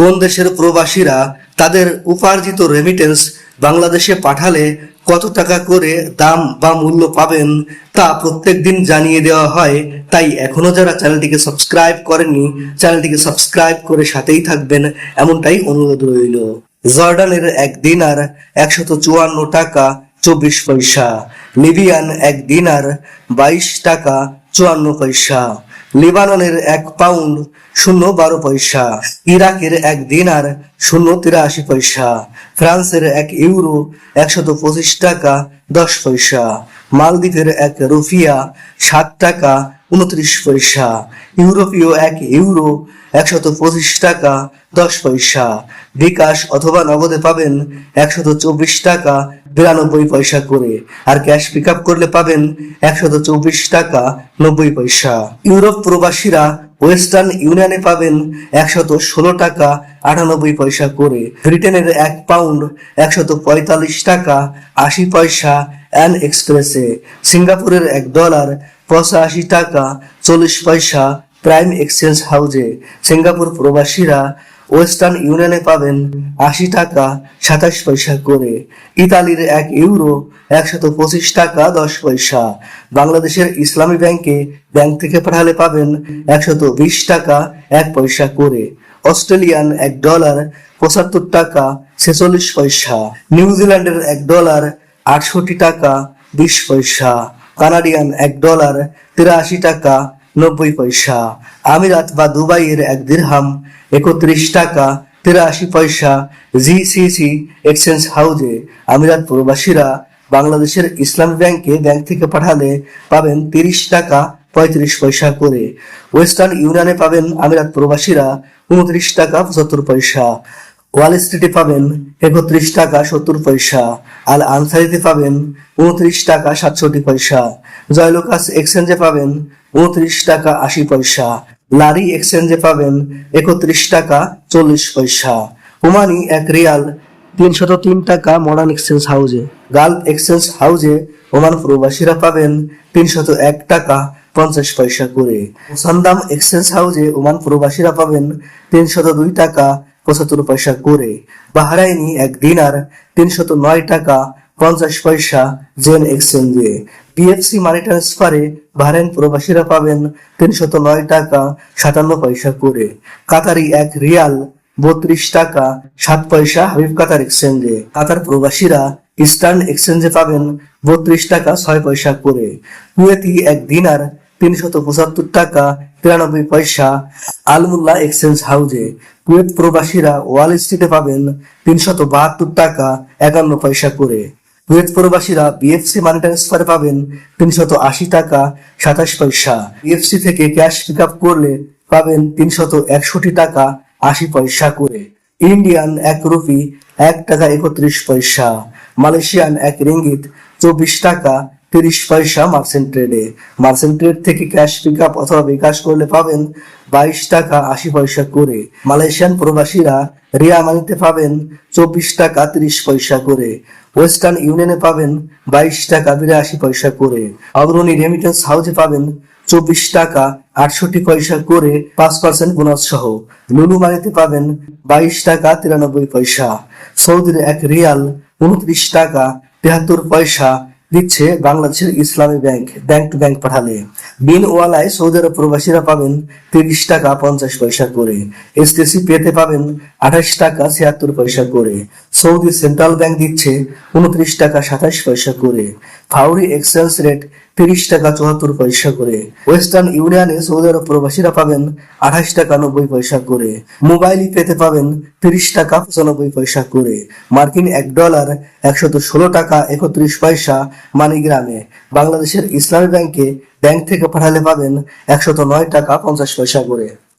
কোন দেশের প্রবাসীরা তাদের উপার্জিত রেমিটেন্স বাংলাদেশে পাঠালে কত টাকা করে দাম বা মূল্য পাবেন তা প্রত্যেক দিন জানিয়ে দেওয়া হয়। তাই এখনও যারা চ্যানেলটিকে সাবস্ক্রাইব করেননি, চ্যানেলটিকে সাবস্ক্রাইব করে সাথেই থাকবেন, এমনটাই অনুরোধ রইল। জর্ডানের এক দিনার একশত চুয়ান্ন টাকা চব্বিশ পয়সা, লিবিয়ান এক দিনার বাইশ টাকা চুয়ান্ন পয়সা। লেবাননের এক পাউন্ড শূন্য বারো পয়সা। ইরাকের এক দিনার শূন্য তিরাশি পয়সা। ফ্রান্সের এক ইউরো একশত পঁচিশ টাকা দশ পয়সা। মালদ্বীপের এক রুফিয়া সাত টাকা উনত্রিশ পয়সা। ইউরোপীয় এক ইউরো একশত পঁচিশ টাকা দশ পয়সা। বিকাশ অথবা নগদে পাবেন একশত চব্বিশ টাকা বিরানব্বই পয়সা করে। আর ক্যাশ পিক করলে পাবেন একশত চব্বিশ টাকা, নব্বই পয়সা। ইউরোপ প্রবাসীরা ওয়েস্টার্ন ইউনিয়নে পাবেন একশত ষোলো টাকা, আটানব্বই পয়সা করে। ব্রিটেনের এক পাউন্ড একশত পঁয়তাল্লিশ টাকা, আশি পয়সা অ্যান এক্সপ্রেসে সিঙ্গাপুরের এক ডলার পঁচাশি টাকা, চল্লিশ পয়সা প্রাইম এক্সচেঞ্জ হাউজে সিঙ্গাপুর প্রবাসীরা ওয়েস্টার্ন ইউনিয়নে পাবেন আশি টাকা সাতাশ পয়সা করে। ইতালির এক ইউরো একশত পঁচিশ টাকা দশ পয়সা। বাংলাদেশের ইসলামী ব্যাংকে ব্যাংক থেকে পাঠালে পাবেন একশত বিশ টাকা এক পয়সা করে। অস্ট্রেলিয়ান এক ডলার পঁচাত্তর টাকা ছেচল্লিশ পয়সা। নিউজিল্যান্ডের এক ডলার আটষট্টি টাকা বিশ পয়সা। কানাডিয়ান এক ডলার তিরাশি টাকা নব্বই পয়সা। আমিরাত বা দুবাইয়ের এক দিরহাম একত্রিশ টাকা, তিরাশি পয়সা জিসিসি এক্সচেঞ্জ হাউজে আমিরাত প্রবাসীরা বাংলাদেশের ইসলামী ব্যাংকে ব্যাংক থেকে পাঠালে পাবেন তিরিশ টাকা, পঁয়ত্রিশ পয়সা করে। ওয়েস্টার্ন ইউনিয়নে পাবেন আমিরাত প্রবাসীরা উনত্রিশ টাকা, পঁচাত্তর পয়সা। ওয়াল স্ট্রিটে পাবেন একত্রিশ টাকা, সত্তর পয়সা। আল আনসারিতে পাবেন উনত্রিশ টাকা, সাতষট্টি পয়সা। জয়লোকাস এক্সচেঞ্জে পাবেন উনত্রিশ টাকা আশি পয়সা। লারি এক্সচেঞ্জে পাবেন একত্রিশ টাকা চল্লিশ পয়সা। ওমানি এক রিয়াল তিনশত তিন টাকা মডার্ন এক্সচেঞ্জ হাউজে গালফ এক্সচেঞ্জ হাউজে ওমান প্রবাসীরা পাবেন তিনশত এক টাকা পঞ্চাশ পয়সা করে। সন্দাম এক্সচেঞ্জ হাউজে ওমান প্রবাসীরা পাবেন তিনশত দুই টাকা পঁচাত্তর পয়সা করে। বাহারাইনি এক দিনার তিনশত নয় টাকা পঞ্চাশ পয়সা জেন এক্সচেঞ্জে পিএফসি মানি ট্রান্সফারে বাহরাইন প্রবাসীরা পাবেন তিনশত নয় টাকা সাতান্ন পয়সা করে। কাতারি এক রিয়াল বত্রিশ টাকা সাত পয়সা হাবিব কাতার এক্সচেঞ্জে কাতার প্রবাসীরা ইস্টার্ন এক্সচেঞ্জে পাবেন বত্রিশ টাকা ছয় পয়সা করে। কুয়েতি এক দিনার তিনশত পঁচাত্তর টাকা তিরানব্বই পয়সা আলমুল্লাহ এক্সচেঞ্জ হাউজে। কুয়েত প্রবাসীরা ওয়াল স্ট্রিটে পাবেন তিনশত বাহাত্তর টাকা একান্ন পয়সা করে। কুয়েত প্রবাসীরা বিএফসি মানি ট্রান্সফারে পাবেন তিনশত আশি টাকা, সাতাশ পয়সা। বিএফসি থেকে ক্যাশ পিক আপ করলে পাবেন তিনশত একষট্টি টাকা, আশি পয়সা করে। ইন্ডিয়ান এক রুপি এক টাকা একত্রিশ পয়সা। মালয়েশিয়ান এক রিঙ্গিত চব্বিশ টাকা তিরিশ পয়সা মার্চেন্ট ট্রেডে মার্চেন্ট ট্রেড থেকে ক্যাশ পিক আপ অথবা বিকাশ করলে পাবেন বাইশ টাকা আশি পয়সা করে। মালয়েশিয়ান প্রবাসীরা রিয়া মানিতে পাবেন চব্বিশ টাকা তিরিশ পয়সা করে। ওয়েস্টার্ন ইউনিয়নে পাবেন বাইশ টাকা বিরাশি পয়সা করে। অগ্রণী রেমিটেন্স হাউসে পাবেন চব্বিশ টাকা আটষট্টি পয়সা করে পাঁচ পার্সেন্ট বোনাস সহ। লুলু মানিতে পাবেন বাইশ টাকা তিরানব্বই পয়সা। সৌদির এক রিয়াল উনত্রিশ টাকা তেহাত্তর পয়সা দিচ্ছে বাংলাদেশের ইসলামী ব্যাংক ব্যাংক টু ব্যাংক পাঠালে। বিন ওয়ালায় সৌদি আরব প্রবাসীরা পাবেন তিরিশ টাকা পঞ্চাশ পয়সা করে। এসটিসি পেতে পাবেন আঠাশ টাকা ছিয়াত্তর পয়সা করে। সৌদি সেন্ট্রাল ব্যাংক দিচ্ছে উনত্রিশ টাকা সাতাশ পয়সা করে। ফাউরি এক্সচেঞ্জ রেট তিরিশ টাকা চুয়াত্তর পয়সা করে। ওয়েস্টার্ন ইউনিয়নে সৌদি আরব প্রবাসীরা পাবেন আঠাশ টাকা নব্বই পয়সা করে। মোবাইলই পেতে পাবেন তিরিশ টাকা পঁচানব্বই পয়সা করে। মার্কিন এক ডলার একশত ষোলো টাকা একত্রিশ পয়সা মানিগ্রামে। বাংলাদেশের ইসলামী ব্যাংকে ব্যাংক থেকে পাঠালে পাবেন একশত নয় টাকা পঞ্চাশ পয়সা করে।